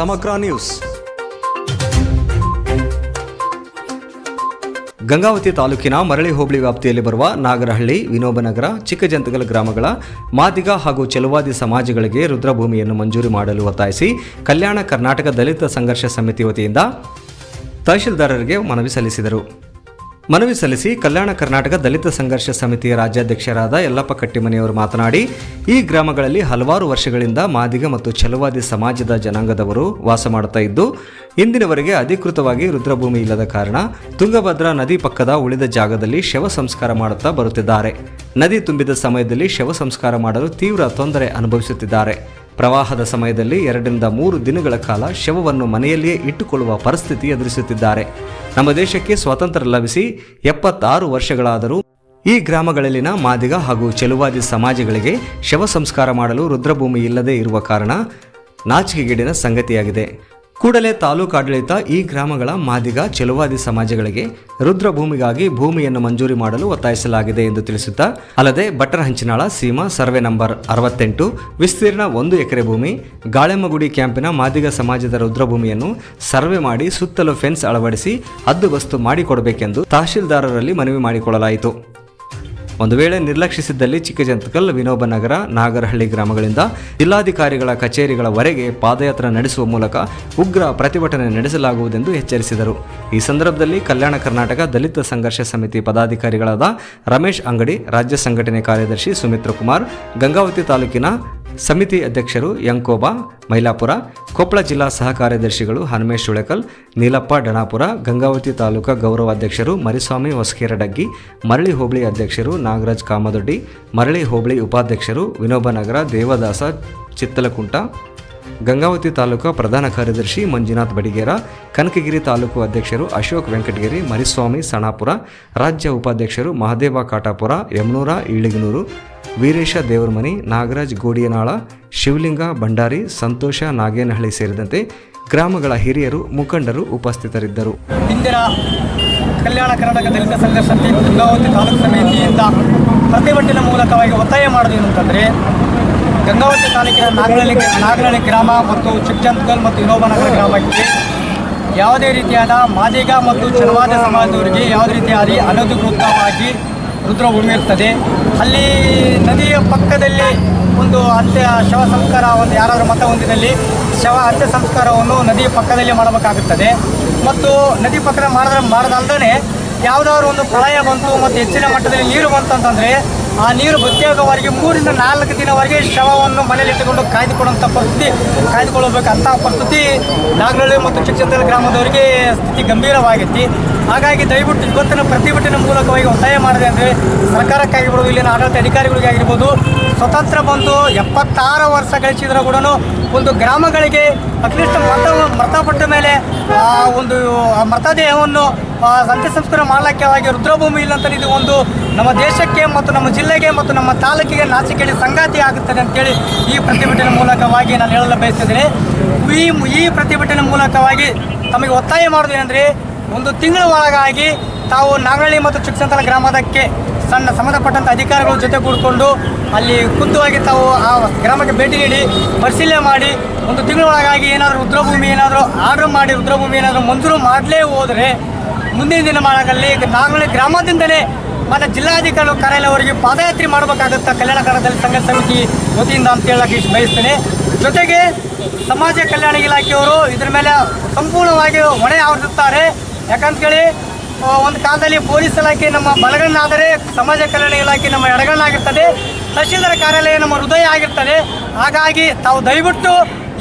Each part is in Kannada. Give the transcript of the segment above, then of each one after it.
ಸಮಗ್ರ ನ್ಯೂಸ್. ಗಂಗಾವತಿ ತಾಲೂಕಿನ ಮರಳಿ ಹೋಬಳಿ ವ್ಯಾಪ್ತಿಯಲ್ಲಿ ಬರುವ ನಾಗರಹಳ್ಳಿ, ವಿನೋಬನಗರ, ಚಿಕ್ಕಜಂತಗಲ್ ಗ್ರಾಮಗಳ ಮಾದಿಗ ಹಾಗೂ ಚೆಲುವಾದಿ ಸಮಾಜಗಳಿಗೆ ರುದ್ರಭೂಮಿಯನ್ನು ಮಂಜೂರು ಮಾಡಲು ಒತ್ತಾಯಿಸಿ ಕಲ್ಯಾಣ ಕರ್ನಾಟಕ ದಲಿತ ಸಂಘರ್ಷ ಸಮಿತಿ ವತಿಯಿಂದ ತಹಶೀಲ್ದಾರರಿಗೆ ಮನವಿ ಸಲ್ಲಿಸಿದರು. ಮನವಿ ಸಲ್ಲಿಸಿ ಕಲ್ಯಾಣ ಕರ್ನಾಟಕ ದಲಿತ ಸಂಘರ್ಷ ಸಮಿತಿಯ ರಾಜ್ಯಾಧ್ಯಕ್ಷರಾದ ಯಲ್ಲಪ್ಪ ಕಟ್ಟಿಮನಿಯವರು ಮಾತನಾಡಿ, ಈ ಗ್ರಾಮಗಳಲ್ಲಿ ಹಲವಾರು ವರ್ಷಗಳಿಂದ ಮಾದಿಗ ಮತ್ತು ಛಲವಾದಿ ಸಮಾಜದ ಜನಾಂಗದವರು ವಾಸ ಮಾಡುತ್ತಾ ಇದ್ದು, ಇಂದಿನವರೆಗೆ ಅಧಿಕೃತವಾಗಿ ರುದ್ರಭೂಮಿ ಇಲ್ಲದ ಕಾರಣ ತುಂಗಭದ್ರಾ ನದಿ ಪಕ್ಕದ ಉಳಿದ ಜಾಗದಲ್ಲಿ ಶವ ಸಂಸ್ಕಾರ ಮಾಡುತ್ತಾ ಬರುತ್ತಿದ್ದಾರೆ. ನದಿ ತುಂಬಿದ ಸಮಯದಲ್ಲಿ ಶವ ಸಂಸ್ಕಾರ ಮಾಡಲು ತೀವ್ರ ತೊಂದರೆ ಅನುಭವಿಸುತ್ತಿದ್ದಾರೆ. ಪ್ರವಾಹದ ಸಮಯದಲ್ಲಿ ಎರಡರಿಂದ ಮೂರು ದಿನಗಳ ಕಾಲ ಶವವನ್ನು ಮನೆಯಲ್ಲಿಯೇ ಇಟ್ಟುಕೊಳ್ಳುವ ಪರಿಸ್ಥಿತಿ ಎದುರಿಸುತ್ತಿದ್ದಾರೆ. ನಮ್ಮ ದೇಶಕ್ಕೆ ಸ್ವಾತಂತ್ರ್ಯ ಲಭಿಸಿ ಎಪ್ಪತ್ತಾರು ವರ್ಷಗಳಾದರೂ ಈ ಗ್ರಾಮಗಳಲ್ಲಿನ ಮಾದಿಗ ಹಾಗೂ ಚೆಲುವಾದಿ ಸಮಾಜಗಳಿಗೆ ಶವ ಸಂಸ್ಕಾರ ಮಾಡಲು ರುದ್ರಭೂಮಿ ಇಲ್ಲದೇ ಇರುವ ಕಾರಣ ನಾಚಿಕೆಗೇಡಿನ ಸಂಗತಿಯಾಗಿದೆ. ಕೂಡಲೇ ತಾಲೂಕು ಆಡಳಿತ ಈ ಗ್ರಾಮಗಳ ಮಾದಿಗ, ಚೆಲುವಾದಿ ಸಮಾಜಗಳಿಗೆ ರುದ್ರಭೂಮಿಗಾಗಿ ಭೂಮಿಯನ್ನು ಮಂಜೂರಿ ಮಾಡಲು ಒತ್ತಾಯಿಸಲಾಗಿದೆ ಎಂದು ತಿಳಿಸುತ್ತಾ, ಅಲ್ಲದೆ ಬಟ್ಟರಹಂಚಿನಾಳ ಸೀಮಾ ಸರ್ವೆ ನಂಬರ್ ಅರವತ್ತೆಂಟು, ವಿಸ್ತೀರ್ಣ ಒಂದು ಎಕರೆ ಭೂಮಿ, ಗಾಳೆಮ್ಮಗುಡಿ ಕ್ಯಾಂಪಿನ ಮಾದಿಗ ಸಮಾಜದ ರುದ್ರಭೂಮಿಯನ್ನು ಸರ್ವೆ ಮಾಡಿ ಸುತ್ತಲೂ ಫೆನ್ಸ್ ಅಳವಡಿಸಿ, ಹದ್ದುಬಸ್ತು ಮಾಡಿಕೊಡಬೇಕೆಂದು ತಹಶೀಲ್ದಾರರಲ್ಲಿ ಮನವಿ ಮಾಡಿಕೊಳ್ಳಲಾಯಿತು. ಒಂದು ವೇಳೆ ನಿರ್ಲಕ್ಷಿಸಿದ್ದಲ್ಲಿ ಚಿಕ್ಕಜಂತಕಲ್ ವಿನೋಬ ನಗರ, ನಾಗರಹಳ್ಳಿ ಗ್ರಾಮಗಳಿಂದ ಜಿಲ್ಲಾಧಿಕಾರಿಗಳ ಕಚೇರಿಗಳವರೆಗೆ ಪಾದಯಾತ್ರೆ ನಡೆಸುವ ಮೂಲಕ ಉಗ್ರ ಪ್ರತಿಭಟನೆ ನಡೆಸಲಾಗುವುದೆಂದು ಎಚ್ಚರಿಸಿದರು. ಈ ಸಂದರ್ಭದಲ್ಲಿ ಕಲ್ಯಾಣ ಕರ್ನಾಟಕ ದಲಿತ ಸಂಘರ್ಷ ಸಮಿತಿ ಪದಾಧಿಕಾರಿಗಳಾದ ರಮೇಶ್ ಅಂಗಡಿ, ರಾಜ್ಯ ಸಂಘಟನೆ ಕಾರ್ಯದರ್ಶಿ ಸುಮಿತ್ರ ಕುಮಾರ್ ಗಂಗಾವತಿ ತಾಲೂಕಿನ ಸಮಿತಿ ಅಧ್ಯಕ್ಷರು ಯಂಕೋಬಾ, ಮೈಲಾಪುರ, ಕೊಪ್ಪಳ ಜಿಲ್ಲಾ ಸಹ ಕಾರ್ಯದರ್ಶಿಗಳು ಹನುಮೇಶ್ ಉಳೆಕಲ್ ನೀಲಪ್ಪ ಡಣಾಪುರ, ಗಂಗಾವತಿ ತಾಲೂಕಾ ಗೌರವಾಧ್ಯಕ್ಷರು ಮರಿಸ್ವಾಮಿ ಹೊಸಕೇರಡಗ್ಗಿ, ಮರಳಿ ಹೋಬಳಿ ಅಧ್ಯಕ್ಷರು ನಾಗರಾಜ್ ಕಾಮದೊಡ್ಡಿ, ಮರಳಿ ಹೋಬಳಿ ಉಪಾಧ್ಯಕ್ಷರು ವಿನೋಬನಗರ, ದೇವದಾಸ ಚಿತ್ತಲಕುಂಟ, ಗಂಗಾವತಿ ತಾಲೂಕು ಪ್ರಧಾನ ಕಾರ್ಯದರ್ಶಿ ಮಂಜುನಾಥ್ ಬಡಿಗೇರ, ಕನಕಗಿರಿ ತಾಲೂಕು ಅಧ್ಯಕ್ಷರು ಅಶೋಕ್ ವೆಂಕಟಗಿರಿ, ಮರಿಸ್ವಾಮಿ ಸಣಾಪುರ, ರಾಜ್ಯ ಉಪಾಧ್ಯಕ್ಷರು ಮಹದೇವ ಕಾಟಾಪುರ, ಯಮನೂರ, ಈಳಿಗನೂರು ವೀರೇಶ ದೇವರಮನಿ, ನಾಗರಾಜ್ ಗೋಡಿಯನಾಳ, ಶಿವಲಿಂಗ ಭಂಡಾರಿ, ಸಂತೋಷ ನಾಗೇನಹಳ್ಳಿ ಸೇರಿದಂತೆ ಗ್ರಾಮಗಳ ಹಿರಿಯರು, ಮುಖಂಡರು ಉಪಸ್ಥಿತರಿದ್ದರು. ಇಂದಿನ ಕಲ್ಯಾಣ ಕರ್ನಾಟಕ ದಲಿತ ಸಮಿತಿ ಗಂಗಾವತಿ ತಾಲೂಕು ಸಮಿತಿಯಿಂದ ಪ್ರತಿಭಟನೆ ಮೂಲಕವಾಗಿ ಒತ್ತಾಯ ಮಾಡೋದು ಏನು ಅಂತಂದರೆ, ಗಂಗಾವತಿ ತಾಲೂಕಿನ ನಾಗರಹಳ್ಳಿ ನಾಗರಹಳ್ಳಿ ಗ್ರಾಮ ಮತ್ತು ಚಿಕ್ಕಜಂತಕಲ್ ಮತ್ತು ವಿನೋಬನಗರ ಗ್ರಾಮಕ್ಕೆ ಯಾವುದೇ ರೀತಿಯಾದ ಮಾದಿಗ ಮತ್ತು ಚಲವಾದ ಸಮಾಜದವರಿಗೆ ಯಾವುದೇ ರೀತಿಯಾದ ಅನಧಿಕೃತವಾಗಿ ರುದ್ರಭೂಮಿ ಇರ್ತದೆ. ಅಲ್ಲಿ ನದಿಯ ಪಕ್ಕದಲ್ಲಿ ಒಂದು ಅಂತ್ಯ ಶವ ಸಂಸ್ಕಾರ ಒಂದು ಯಾರಾದರೂ ಮತ ಹೊಂದಿದಲ್ಲಿ ಶವ ಅಂತ್ಯ ಸಂಸ್ಕಾರವನ್ನು ನದಿಯ ಪಕ್ಕದಲ್ಲಿ ಮಾಡಬೇಕಾಗುತ್ತದೆ. ಮತ್ತು ನದಿ ಪಕ್ಕದ ಮಾಡಿದ್ರೆ ಮಾಡದಲ್ದೇ ಯಾವುದಾದ್ರು ಒಂದು ಪ್ರಳಯ ಬಂತು ಮತ್ತು ಹೆಚ್ಚಿನ ಮಟ್ಟದಲ್ಲಿ ನೀರು ಬಂತು ಅಂತಂದರೆ ಆ ನೀರು ಬತ್ತಿಯಾಗುವವರೆಗೆ ಮೂರಿಂದ ನಾಲ್ಕು ದಿನವರೆಗೆ ಶವವನ್ನು ಮನೆಯಲ್ಲಿ ಇಟ್ಟುಕೊಂಡು ಕಾಯ್ದುಕೊಳ್ಳುವಂಥ ಪರಿಸ್ಥಿತಿ ಕಾಯ್ದುಕೊಳ್ಳಬೇಕಂಥ ಪರಿಸ್ಥಿತಿ ನಾಗನಹಳ್ಳಿ ಮತ್ತು ಚಿಕ್ಕಚಂದ್ರ ಗ್ರಾಮದವರಿಗೆ ಸ್ಥಿತಿ ಗಂಭೀರವಾಗಿತ್ತು ಹಾಗಾಗಿ ದಯವಿಟ್ಟು ಇವತ್ತಿನ ಪ್ರತಿಭಟನೆ ಮೂಲಕವಾಗಿ ಒತ್ತಾಯ ಮಾಡಿದೆ ಅಂದರೆ ಸರ್ಕಾರಕ್ಕಾಗಿರ್ಬೋದು, ಇಲ್ಲಿನ ಆಡಳಿತ ಅಧಿಕಾರಿಗಳಿಗಾಗಿರ್ಬೋದು ಸ್ವತಂತ್ರ ಬಂದು ಎಪ್ಪತ್ತಾರು ವರ್ಷ ಗಳಿಸಿದರೂ ಕೂಡ ಒಂದು ಗ್ರಾಮಗಳಿಗೆ ಅಟ್ಲೀಸ್ಟ್ ಮತ, ಮೃತಪಟ್ಟ ಮೇಲೆ ಆ ಒಂದು ಮೃತದೇಹವನ್ನು ಅಂತ್ಯ ಸಂಸ್ಕಾರ ಮಾಡಲಿಕ್ಕೆವಾಗಿ ರುದ್ರಭೂಮಿ ಇಲ್ಲ ಅಂತ ಇದು ಒಂದು ನಮ್ಮ ದೇಶಕ್ಕೆ ಮತ್ತು ನಮ್ಮ ಜಿಲ್ಲೆಗೆ ಮತ್ತು ನಮ್ಮ ತಾಲೂಕಿಗೆ ನಾಚಿಕೆಗೆ ಸಂಗಾತಿ ಆಗುತ್ತದೆ ಅಂತೇಳಿ ಈ ಪ್ರತಿಭಟನೆ ಮೂಲಕವಾಗಿ ನಾನು ಹೇಳಲು ಬಯಸಿದರೆ ಈ ಈ ಪ್ರತಿಭಟನೆ ಮೂಲಕವಾಗಿ ತಮಗೆ ಒತ್ತಾಯ ಮಾಡೋದೇನೆಂದರೆ ಒಂದು ತಿಂಗಳ ಒಳಗಾಗಿ ತಾವು ನಾಗರಳ್ಳಿ ಮತ್ತು ಚಿಕ್ಕಸಂತಲ ಗ್ರಾಮದಕ್ಕೆ ಸಣ್ಣ ಸಂಬಂಧಪಟ್ಟಂಥ ಅಧಿಕಾರಿಗಳ ಜೊತೆ ಕೂಡಿಕೊಂಡು ಅಲ್ಲಿ ಖುದ್ದುವಾಗಿ ತಾವು ಆ ಗ್ರಾಮಕ್ಕೆ ಭೇಟಿ ನೀಡಿ ಪರಿಶೀಲನೆ ಮಾಡಿ ಒಂದು ತಿಂಗಳೊಳಗಾಗಿ ಏನಾದರೂ ರುದ್ರಭೂಮಿ ಏನಾದರೂ ಆರ್ಡರ್ ಮಾಡಿ ರುದ್ರಭೂಮಿ ಏನಾದರೂ ಮಂಜೂರು ಮಾಡಲೇ ಹೋದರೆ ಮುಂದಿನ ದಿನಮಾನಗಳಲ್ಲಿ ನಾಗರಳ್ಳಿ ಗ್ರಾಮದಿಂದಲೇ ಮತ್ತು ಜಿಲ್ಲಾಧಿಕಾರಿ ಕಾರ್ಯಾಲಯವರೆಗೆ ಪಾದಯಾತ್ರೆ ಮಾಡಬೇಕಾಗುತ್ತೆ ಕಲ್ಯಾಣ ಕರ್ನಾಟಕದಲ್ಲಿ ಸಂಘ ಸಮಿತಿ ವತಿಯಿಂದ ಅಂತ ಹೇಳಕ್ಕೆ ಬಯಸ್ತೇನೆ. ಜೊತೆಗೆ ಸಮಾಜ ಕಲ್ಯಾಣ ಇಲಾಖೆಯವರು ಇದರ ಮೇಲೆ ಸಂಪೂರ್ಣವಾಗಿ ಹೊಣೆ ಆವರಿಸುತ್ತಾರೆ ಯಾಕಂತೇಳಿ ಒಂದು ಕಾಲದಲ್ಲಿ ಪೊಲೀಸ್ ಇಲಾಖೆ ನಮ್ಮ ಬಲಗಣ್ಣಾದರೆ ಸಮಾಜ ಕಲ್ಯಾಣ ಇಲಾಖೆ ನಮ್ಮ ಎಡಗಣ್ಣಾಗಿರ್ತದೆ. ತಹಶೀಲ್ದಾರ್ ಕಾರ್ಯಾಲಯ ನಮ್ಮ ಹೃದಯ ಆಗಿರ್ತದೆ. ಹಾಗಾಗಿ ತಾವು ದಯವಿಟ್ಟು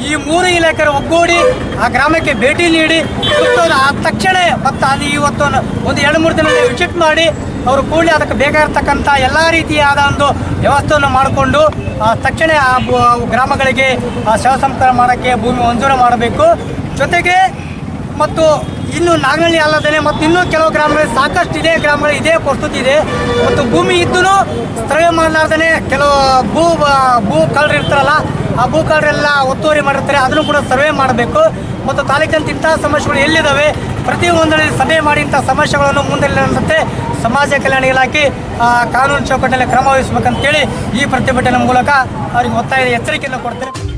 ಈ ಮೂರು ಇಲಾಖೆ ಒಗ್ಗೂಡಿ ಆ ಗ್ರಾಮಕ್ಕೆ ಭೇಟಿ ನೀಡಿ ಸುತ್ತೋದು ಆ ತಕ್ಷಣ ಮತ್ತೆ ಅದು ಇವತ್ತು ಒಂದು ಎರಡು ಮೂರು ದಿನ ವಿಸಿಟ್ ಮಾಡಿ ಅವರು ಕೂಡಲೇ ಅದಕ್ಕೆ ಬೇಕಾಗಿರ್ತಕ್ಕಂಥ ಎಲ್ಲ ರೀತಿಯಾದ ಒಂದು ವ್ಯವಸ್ಥೆಯನ್ನು ಮಾಡಿಕೊಂಡು, ಆ ತಕ್ಷಣ ಆ ಗ್ರಾಮಗಳಿಗೆ ಶವ ಸಂಸ್ಕಾರ ಮಾಡೋಕ್ಕೆ ಭೂಮಿ ಮಂಜೂರು ಮಾಡಬೇಕು. ಜೊತೆಗೆ ಮತ್ತು ಇನ್ನು ನಾಗನಹಳ್ಳಿ ಅಲ್ಲದೇ ಮತ್ತು ಇನ್ನೂ ಕೆಲವು ಗ್ರಾಮಗಳಲ್ಲಿ ಸಾಕಷ್ಟು ಇದೇ ಗ್ರಾಮಗಳು ಇದೇ ಪ್ರಸ್ತುತಿ ಇದೆ. ಮತ್ತು ಭೂಮಿ ಇದ್ದೂ ಸ್ಥಳೀಯ ಮಾಡಲಾರ್ದೇ ಕೆಲವು ಭೂ ಭೂ ಕಳ್ಳರು ಇರ್ತಾರಲ್ಲ ಆ ಭೂ ಕಳ್ಳರೆಲ್ಲ ಒತ್ತುವರಿ ಮಾಡಿರ್ತಾರೆ, ಅದನ್ನು ಕೂಡ ಸರ್ವೆ ಮಾಡಬೇಕು. ಮತ್ತು ತಾಲೂಕಿನಂತ ಇಂತಹ ಸಮಸ್ಯೆಗಳು ಎಲ್ಲಿದ್ದಾವೆ? ಪ್ರತಿಯೊಂದರಲ್ಲಿ ಸಭೆ ಮಾಡಿ ಇಂಥ ಸಮಸ್ಯೆಗಳನ್ನು ಮುಂದೆ ಸಮಾಜ ಕಲ್ಯಾಣ ಇಲಾಖೆ ಕಾನೂನು ಚೌಕಟ್ಟಿನಲ್ಲಿ ಕ್ರಮ ವಹಿಸಬೇಕಂತೇಳಿ ಈ ಪ್ರತಿಭಟನೆ ಮೂಲಕ ಅವರಿಗೆ ಒತ್ತಾಯದ ಎಚ್ಚರಿಕೆಯನ್ನು ಕೊಡ್ತೇನೆ.